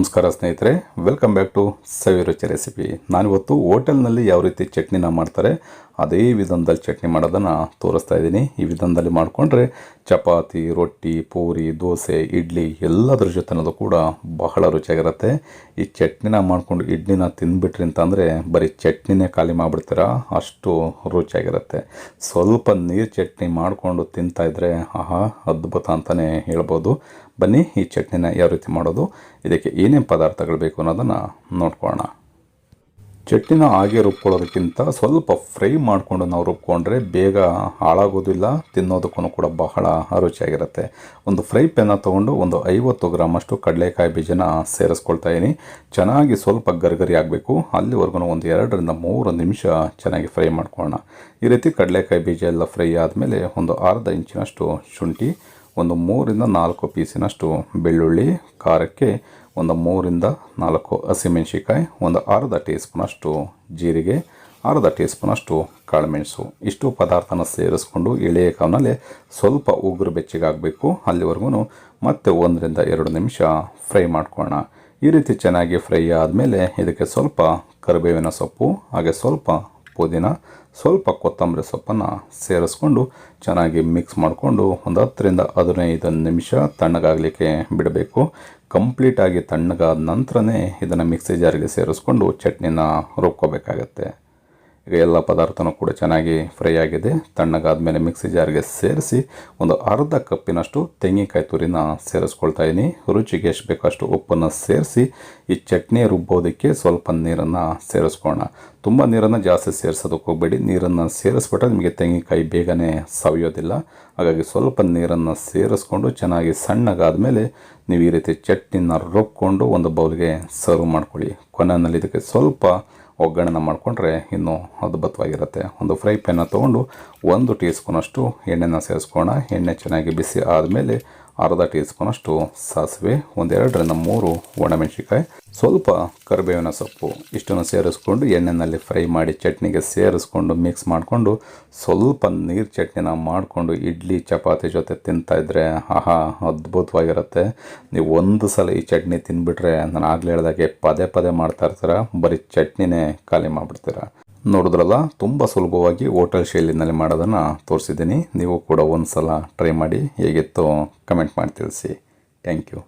ನಮಸ್ಕಾರ ಸ್ನೇಹಿತರೆ welcome back to ಸವಿ ರುಚಿ ರೆಸಿಪಿ ನಾನಿವತ್ತು ಹೋಟೆಲ್ನಲ್ಲಿ ಯಾವ ರೀತಿ ಚಟ್ನಿನ ಮಾಡ್ತಾರೆ, ಅದೇ ವಿಧಾನದಲ್ಲಿ ಚಟ್ನಿ ಮಾಡೋದನ್ನು ತೋರಿಸ್ತಾ ಇದ್ದೀನಿ. ಈ ವಿಧಾನದಲ್ಲಿ ಮಾಡಿಕೊಂಡ್ರೆ ಚಪಾತಿ, ರೊಟ್ಟಿ, ಪೂರಿ, ದೋಸೆ, ಇಡ್ಲಿ ಎಲ್ಲದರ ಅನ್ನೋದು ಕೂಡ ಬಹಳ ರುಚಿಯಾಗಿರುತ್ತೆ. ಈ ಚಟ್ನಿನ ಮಾಡಿಕೊಂಡು ಇಡ್ಲಿನ ತಿಂದುಬಿಟ್ರಿ ಅಂತಂದರೆ ಬರೀ ಚಟ್ನಿನೇ ಖಾಲಿ ಮಾಡಿಬಿಡ್ತೀರಾ, ಅಷ್ಟು ರುಚಿಯಾಗಿರುತ್ತೆ. ಸ್ವಲ್ಪ ನೀರು ಚಟ್ನಿ ಮಾಡಿಕೊಂಡು ತಿಂತಾಯಿದ್ರೆ ಆಹಾ, ಅದ್ಭುತ ಅಂತಲೇ ಹೇಳ್ಬೋದು. ಬನ್ನಿ, ಈ ಚಟ್ನಿನ ಯಾವ ರೀತಿ ಮಾಡೋದು, ಇದಕ್ಕೆ ಏನೇನು ಪದಾರ್ಥಗಳು ಬೇಕು ಅನ್ನೋದನ್ನು ನೋಡ್ಕೊಳ್ಳೋಣ. ಚಟ್ನಿನ ಹಾಗೆ ರುಬ್ಕೊಳ್ಳೋದಕ್ಕಿಂತ ಸ್ವಲ್ಪ ಫ್ರೈ ಮಾಡಿಕೊಂಡು ನಾವು ರುಬ್ಕೊಂಡ್ರೆ ಬೇಗ ಹಾಳಾಗೋದಿಲ್ಲ ತಿನ್ನೋದಕ್ಕೂ ಕೂಡ ಬಹಳ ರುಚಿಯಾಗಿರುತ್ತೆ. ಒಂದು ಫ್ರೈ ಪ್ಯಾನ ತೊಗೊಂಡು ಒಂದು ಐವತ್ತು ಗ್ರಾಮಷ್ಟು ಕಡಲೆಕಾಯಿ ಬೀಜನ ಸೇರಿಸ್ಕೊಳ್ತಾ ಇದ್ದೀನಿ ಚೆನ್ನಾಗಿ ಸ್ವಲ್ಪ ಗರ್ಗರಿ ಆಗಬೇಕು. ಅಲ್ಲಿವರೆಗೂ ಒಂದು ಎರಡರಿಂದ ಮೂರು ನಿಮಿಷ ಚೆನ್ನಾಗಿ ಫ್ರೈ ಮಾಡ್ಕೊಳ್ಳೋಣ. ಈ ರೀತಿ ಕಡಲೆಕಾಯಿ ಬೀಜ ಎಲ್ಲ ಫ್ರೈ ಆದಮೇಲೆ ಒಂದು ಅರ್ಧ ಇಂಚಿನಷ್ಟು ಶುಂಠಿ ಒಂದು ಮೂರಿಂದ ನಾಲ್ಕು ಪೀಸಿನಷ್ಟು ಬೆಳ್ಳುಳ್ಳಿ, ಖಾರಕ್ಕೆ ಒಂದು ಮೂರಿಂದ ನಾಲ್ಕು ಹಸಿಮೆಣ್ಸಿಕಾಯಿ ಒಂದು ಅರ್ಧ ಟೀ ಸ್ಪೂನಷ್ಟು ಜೀರಿಗೆ, ಅರ್ಧ ಟೀ ಸ್ಪೂನಷ್ಟು ಕಾಳುಮೆಣಸು. ಇಷ್ಟು ಪದಾರ್ಥನ ಸೇರಿಸ್ಕೊಂಡು ಎಳೆಯ ಕಾವಿನಲ್ಲಿ ಸ್ವಲ್ಪ ಉಗುರು ಬೆಚ್ಚಿಗಾಗಬೇಕು. ಅಲ್ಲಿವರೆಗೂ ಮತ್ತೆ ಒಂದರಿಂದ ಎರಡು ನಿಮಿಷ ಫ್ರೈ ಮಾಡ್ಕೊಳ್ಳೋಣ. ಈ ರೀತಿ ಚೆನ್ನಾಗಿ ಫ್ರೈ ಆದಮೇಲೆ ಇದಕ್ಕೆ ಸ್ವಲ್ಪ ಕರಿಬೇವಿನ ಸೊಪ್ಪು, ಹಾಗೆ ಸ್ವಲ್ಪ ಪುದೀನ ಸ್ವಲ್ಪ ಕೊತ್ತಂಬರಿ ಸೊಪ್ಪನ್ನು ಸೇರಿಸ್ಕೊಂಡು ಚೆನ್ನಾಗಿ ಮಿಕ್ಸ್ ಮಾಡಿಕೊಂಡು ಒಂದು ಹತ್ತರಿಂದ ಹದಿನೈದು ನಿಮಿಷ ತಣ್ಣಗಾಗಲಿಕ್ಕೆ ಬಿಡಬೇಕು. ಕಂಪ್ಲೀಟಾಗಿ ತಣ್ಣಗಾದ ನಂತರನೇ ಇದನ್ನು ಮಿಕ್ಸಿ ಜಾರಿಗೆ ಸೇರಿಸ್ಕೊಂಡು ಚಟ್ನಿನ ರುಬ್ಕೋಬೇಕಾಗತ್ತೆ. ಈಗ ಎಲ್ಲ ಪದಾರ್ಥನೂ ಕೂಡ ಚೆನ್ನಾಗಿ ಫ್ರೈ ಆಗಿದೆ. ತಣ್ಣಗಾದ ಮೇಲೆ ಮಿಕ್ಸಿ ಜಾರ್ಗೆ ಸೇರಿಸಿ ಒಂದು ಅರ್ಧ ಕಪ್ಪಿನಷ್ಟು ತೆಂಗಿನಕಾಯಿ ತುರಿನ ಸೇರಿಸ್ಕೊಳ್ತಾ ಇದ್ದೀನಿ ರುಚಿಗೆ ಎಷ್ಟು ಬೇಕಷ್ಟು ಉಪ್ಪನ್ನು ಸೇರಿಸಿ ಈ ಚಟ್ನಿ ರುಬ್ಬೋದಕ್ಕೆ ಸ್ವಲ್ಪ ನೀರನ್ನು ಸೇರಿಸ್ಕೊಳ್ಳೋಣ. ತುಂಬ ನೀರನ್ನು ಜಾಸ್ತಿ ಸೇರಿಸೋದಕ್ಕೆ ಹೋಗಬೇಡಿ. ನೀರನ್ನು ಸೇರಿಸ್ಬಿಟ್ರೆ ನಿಮಗೆ ತೆಂಗಿನಕಾಯಿ ಬೇಗನೆ ಸವಿಯೋದಿಲ್ಲ. ಹಾಗಾಗಿ ಸ್ವಲ್ಪ ನೀರನ್ನು ಸೇರಿಸ್ಕೊಂಡು ಚೆನ್ನಾಗಿ ಸಣ್ಣಗಾದ ಮೇಲೆ ನೀವು ಈ ರೀತಿ ಚಟ್ನಿನ ರುಬ್ಕೊಂಡು ಒಂದು ಬೌಲ್ಗೆ ಸರ್ವ್ ಮಾಡ್ಕೊಳ್ಳಿ. ಕೊನೆಯಲ್ಲಿ ಇದಕ್ಕೆ ಸ್ವಲ್ಪ ಒಗ್ಗರಣೆ ಮಾಡಿಕೊಂಡ್ರೆ ಇನ್ನೂ ಅದ್ಭುತವಾಗಿರುತ್ತೆ. ಒಂದು ಫ್ರೈ ಪ್ಯಾನ ತೊಗೊಂಡು ಒಂದು ಟೀ ಸ್ಪೂನಷ್ಟು ಎಣ್ಣೆನ ಸೇರಿಸ್ಕೋಣ ಎಣ್ಣೆ ಚೆನ್ನಾಗಿ ಬಿಸಿ ಆದಮೇಲೆ ಅರ್ಧ ಟೀ ಸ್ಪೂನಷ್ಟು ಸಾಸಿವೆ, ಒಂದೆರಡರಿಂದ ಮೂರು ಒಣಮೆಣಸಿಕಾಯಿ ಸ್ವಲ್ಪ ಕರಿಬೇವಿನ ಸೊಪ್ಪು. ಇಷ್ಟನ್ನು ಸೇರಿಸ್ಕೊಂಡು ಎಣ್ಣೆಯಲ್ಲಿ ಫ್ರೈ ಮಾಡಿ ಚಟ್ನಿಗೆ ಸೇರಿಸ್ಕೊಂಡು ಮಿಕ್ಸ್ ಮಾಡಿಕೊಂಡು ಸ್ವಲ್ಪ ನೀರು ಚಟ್ನಿನ ಮಾಡಿಕೊಂಡು ಇಡ್ಲಿ, ಚಪಾತಿ ಜೊತೆ ತಿಂತಾಯಿದ್ರೆ ಆಹಾ, ಅದ್ಭುತವಾಗಿರುತ್ತೆ. ನೀವು ಒಂದು ಸಲ ಈ ಚಟ್ನಿ ತಿಂದುಬಿಟ್ರೆ ನಾನು ಆಗಲೇ ಹೇಳ್ದಾಗೆ ಪದೇ ಪದೇ ಮಾಡ್ತಾ ಇರ್ತೀರ, ಬರೀ ಚಟ್ನಿನೇ ಖಾಲಿ ಮಾಡಿಬಿಡ್ತೀರ? ನೋಡಿದ್ರಲ್ಲ, ತುಂಬ ಸುಲಭವಾಗಿ ಹೋಟೆಲ್ ಶೈಲಿನಲ್ಲಿ ಮಾಡೋದನ್ನು ತೋರಿಸಿದ್ದೀನಿ. ನೀವು ಕೂಡ ಒಂದು ಸಲ ಟ್ರೈ ಮಾಡಿ ಹೇಗಿತ್ತು ಕಮೆಂಟ್ ಮಾಡಿ ತಿಳಿಸಿ. Thank you